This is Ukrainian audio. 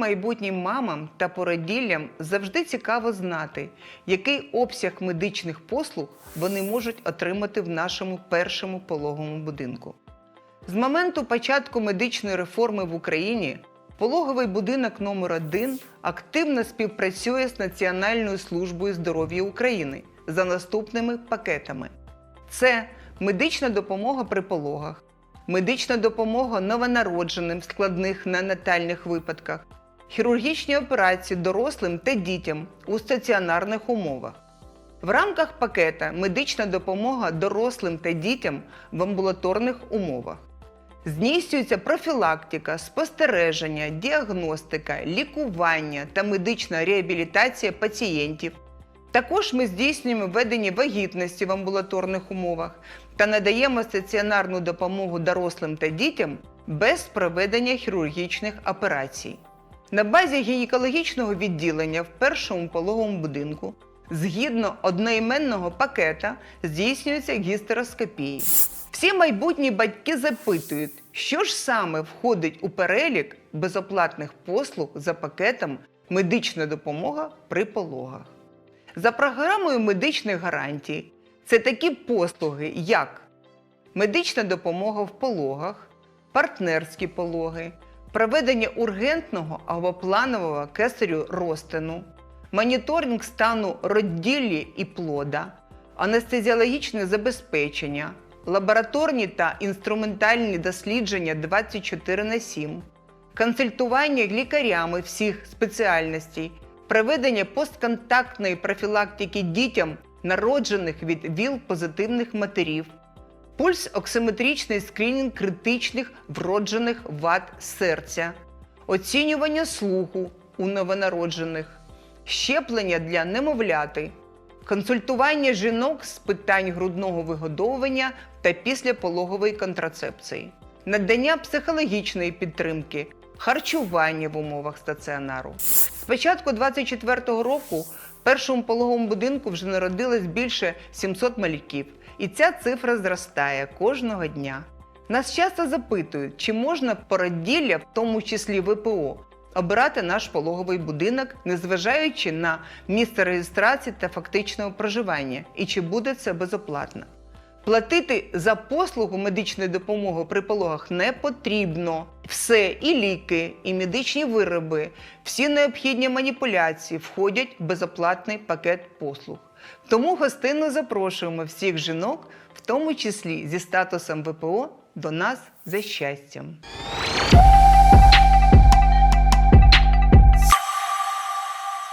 майбутнім мамам та породіллям завжди цікаво знати, який обсяг медичних послуг вони можуть отримати в нашому першому пологовому будинку. З моменту початку медичної реформи в Україні пологовий будинок номер 1 активно співпрацює з Національною службою здоров'я України за наступними пакетами: це медична допомога при пологах, медична допомога новонародженим в складних неонатальних випадках, хірургічні операції дорослим та дітям у стаціонарних умовах. В рамках пакета медична допомога дорослим та дітям в амбулаторних умовах. Здійснюється профілактика, спостереження, діагностика, лікування та медична реабілітація пацієнтів. Також ми здійснюємо ведення вагітності в амбулаторних умовах та надаємо стаціонарну допомогу дорослим та дітям без проведення хірургічних операцій. На базі гінекологічного відділення в першому пологовому будинку згідно одноіменного пакета здійснюється гістероскопії. Всі майбутні батьки запитують, що ж саме входить у перелік безоплатних послуг за пакетом медична допомога при пологах. За програмою медичних гарантій це такі послуги, як медична допомога в пологах, партнерські пологи, проведення ургентного або планового кесарю розтину, моніторинг стану родділлі і плода, анестезіологічне забезпечення, лабораторні та інструментальні дослідження 24 на 7, консультування лікарями всіх спеціальностей, проведення постконтактної профілактики дітям, народжених від ВІЛ-позитивних матерів, пульс оксиметричний скринінг критичних вроджених вад серця, оцінювання слуху у новонароджених, щеплення для немовляти, консультування жінок з питань грудного вигодовування та післяпологової контрацепції, надання психологічної підтримки, харчування в умовах стаціонару. З початку 2024 року першому пологовому будинку вже народилось більше 700 малюків, і ця цифра зростає кожного дня. Нас часто запитують, чи можна породілля, в тому числі ВПО, обирати наш пологовий будинок, незважаючи на місце реєстрації та фактичного проживання, і чи буде це безоплатно. Платити за послугу медичної допомоги при пологах не потрібно. Все, і ліки, і медичні вироби, всі необхідні маніпуляції входять в безоплатний пакет послуг. Тому гостинно запрошуємо всіх жінок, в тому числі зі статусом ВПО, до нас за щастям.